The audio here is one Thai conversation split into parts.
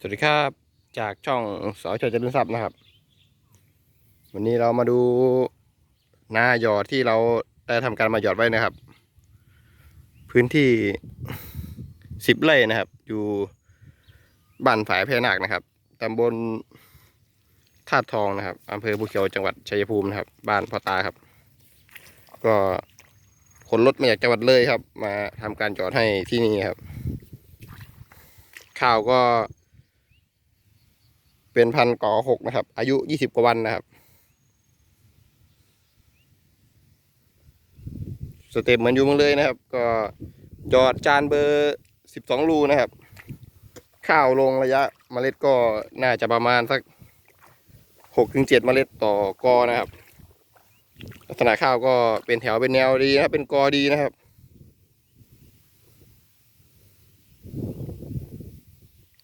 สวัสดีครับ จากช่องสอชเจริญทรัพย์นะครับ วันนี้เรามาดูนาหยอดที่เราได้ทำการมาหยอดไว้นะครับ พื้นที่สิบไร่นะครับ อยู่บ้านฝายพญานาคนะครับตำบลธาตุทองนะครับอำเภอภูเขียวจังหวัดชัยภูมินะครับ บ้านพ่อตาครับ ก็ขนรถมาจากจังหวัดเลยครับ มาทำการหยอดให้ที่นี่ครับ ข้าวก็ เป็นพันก่อหกนะครับ อายุยี่สิบกว่าวันนะครับ สเต็ปเหมือนอยู่เมืองเลยนะครับ ก็หยอดจานเบอร์สิบสองรูนะครับ ข้าวลงระยะเมล็ดก็น่าจะประมาณสักหกถึงเจ็ดเมล็ดต่อกอนะครับ ลักษณะข้าวก็เป็นแถวเป็นแนวดีนะครับ เป็นกอดีนะครับ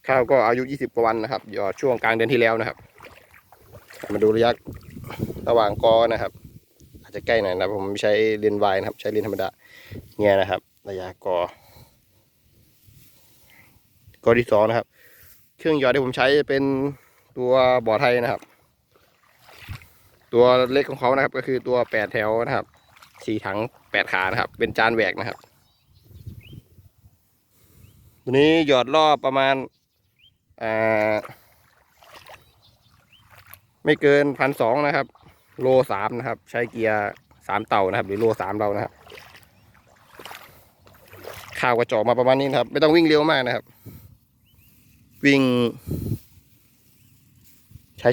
ข้าวก็อายุ 20กว่าวันนะครับหยอดช่วงกลางเดือนที่แล้วนะครับ มาดูระยะระหว่างกอนะครับ อาจจะใกล้หน่อยนะผมใช้เลนวายนะครับ ใช้เลนธรรมดาเนี่ยนะครับ ระยะกอกอที่สองนะครับ เครื่องหยอดที่ผมใช้เป็นตัวบ่อไทยนะครับ ตัวเล็กของเขานะครับ ก็คือตัวแปดแถวนะครับสี่ถังแปดขานะครับ เป็นจานแหวกนะครับตัวนี้หยอดรอบประมาณ ไม่เกินพันสองนะครับ โลสามนะครับ ใช้เกียร์สามเต่านะครับ หรือโลสามเรานะครับข้าวกระจอกมาประมาณนี้นะครับ ไม่ต้องวิ่งเร็วมากนะครับ วิ่ง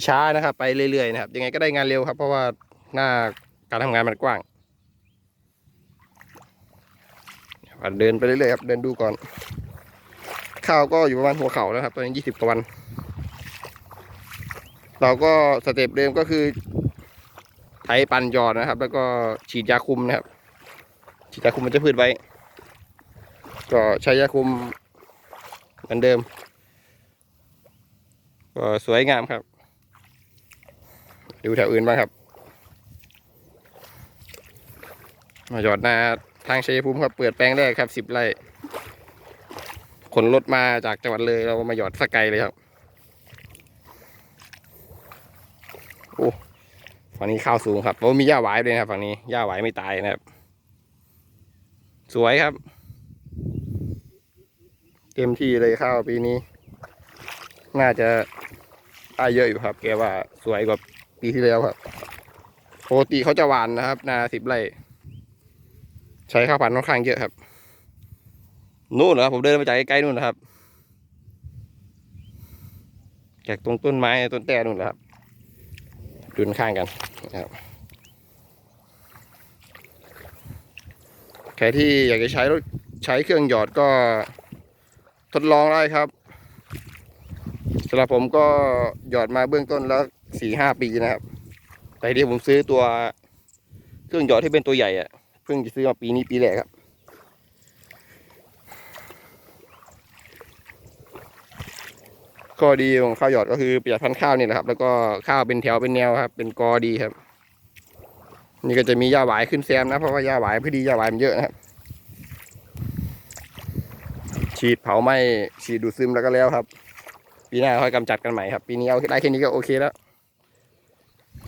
ช้าๆนะครับ ไปเรื่อยๆนะครับ ยังไงก็ได้งานเร็วครับ เพราะว่าหน้าการทำงานมันกว้างเดินไปเรื่อยๆครับ เดินดูก่อน ข้าวก็อยู่ประมาณหัวเข่าแล้วครับ ตอนนี้ยี่สิบกว่าวัน เราก็สเต็ปเดิมก็คือไถปันยอดนะครับ แล้วก็ฉีดยาคุมนะครับ ฉีดยาคุมมันจะพืชไว้ ก็ใช้ยาคุมเหมือนเดิม ก็สวยงามครับ ดูแถวอื่นบ้างครับมาหยอดนาทางชัยภูมิครับ เปิดแปลงแรกครับสิบไร่ ขนรถมาจากจังหวัดเลยเรามาหยอดสกไกลเลยครับ โอ้ฝั่งนี้ข้าวสูงครับโอ้มีหญ้าหวายด้วยนะครับฝั่งนี้หญ้าหวายไม่ตายนะครับ สวยครับ เต็มที่เลยข้าวปีนี้ น่าจะได้เยอะอยู่ครับ แกว่าสวยกว่าปีที่แล้วครับปกติเขาจะหวานนะครับ นาสิบไร่ใช้ข้าวพันธุ์ค่อนข้างเยอะครับ นู่นเหรอครับผมเดินมาจากไกลๆนู่นนะครับจากตรงต้นไม้ต้นแต่นู่นแหละครับดูข้างกันนะครับใครที่อยากจะใช้รถใช้เครื่องหยอดก็ทดลองได้ครับสำหรับผมก็หยอดมาเบื้องต้นแล้วสี่ห้าปีนะครับ แต่ที่ผมซื้อตัวเครื่องหยอดที่เป็นตัวใหญ่อะเพิ่งจะซื้อมาปีนี้ปีแรกครับ ข้อดีของข้าวหยอดก็คือประหยัดพันธุ์ข้าวนี่แหละครับ แล้วก็ข้าวเป็นแถวเป็นแนวครับ เป็นกอดีครับ นี่ก็จะมีหญ้าหวายขึ้นแซมนะ เพราะว่าหญ้าหวายพอดีหญ้าหวายมันเยอะนะครับ ฉีดเผาไหม้ฉีดดูดซึมแล้วก็แล้วครับ ปีหน้าค่อยกำจัดกันใหม่ครับปีนี้เอาได้แค่นี้ก็โอเคแล้ว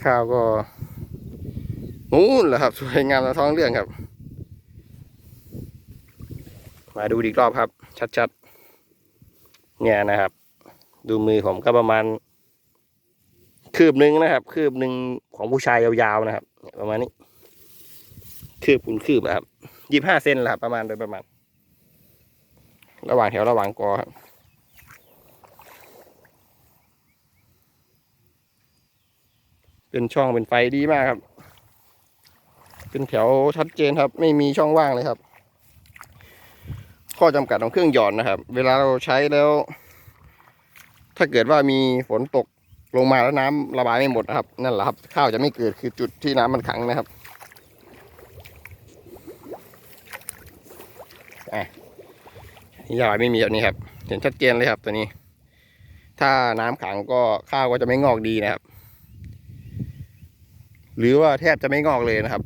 ข้าวก็นู่นแหละครับ สวยงามและท้องเรื่องครับ มาดูอีกรอบครับ ชัดๆเนี่ยนะครับ ดูมือผมก็ประมาณ คืบหนึ่งนะครับ คืบหนึ่งของผู้ชายยาวๆนะครับ ประมาณนี้ คืบคูณคืบนะครับยี่ห้าเซนละครับประมาณโดยประมาณ ระหว่างแถวระหว่างกอครับเป็นช่องเป็นไฟดีมากครับ เป็นแถวชัดเจนครับ ไม่มีช่องว่างเลยครับ ข้อจำกัดของเครื่องหยอดนะครับ เวลาเราใช้แล้ว ถ้าเกิดว่ามีฝนตกลงมาแล้วน้ำระบายไม่หมดนะครับ นั่นแหละครับ ข้าวจะไม่เกิดคือจุดที่น้ำมันขังนะครับอะยาไม่มีแบบนี้ครับ เห็นชัดเจนเลยครับตัวนี้ ถ้าน้ำขังก็ข้าวก็จะไม่งอกดีนะครับ หรือว่าแทบจะไม่งอกเลยนะครับ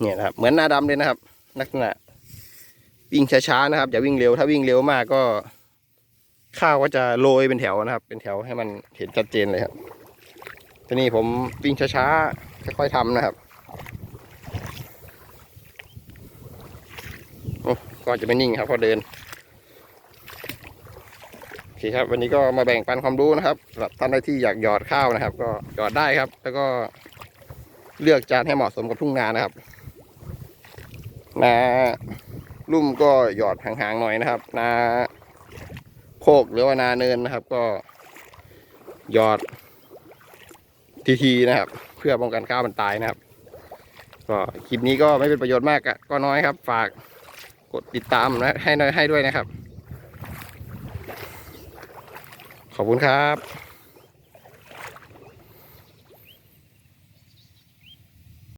เนี่ยนะครับ เหมือนนาดำเลยนะครับ ลักษณะ วิ่งช้าๆนะครับอย่าวิ่งเร็ว ถ้าวิ่งเร็วมากก็ข้าวก็จะโรยเป็นแถวนะครับ เป็นแถวให้มันเห็นชัดเจนเลยครับทีนี้ผมวิ่งช้าๆค่อยๆทำนะครับโอ้ก็จะไม่นิ่งครับพอเดินโอเคครับ วันนี้ก็มาแบ่งปันความรู้นะครับสำหรับท่านใดที่อยากหยอดข้าวนะครับ ก็หยอดได้ครับ แล้วก็เลือกจานให้เหมาะสมกับทุ่งนานะครับนา ลุ่มก็หยอดห่างๆหน่อยนะครับ นาโคกหรือว่านาเนินนะครับ ก็หยอดทีๆนะครับ เพื่อป้องกันข้าวมันตายนะครับ ก็คลิปนี้ก็ไม่เป็นประโยชน์มากก็น้อยครับ ฝากกดติดตามนะให้หน่อยให้ด้วยนะครับ ขอบคุณครับ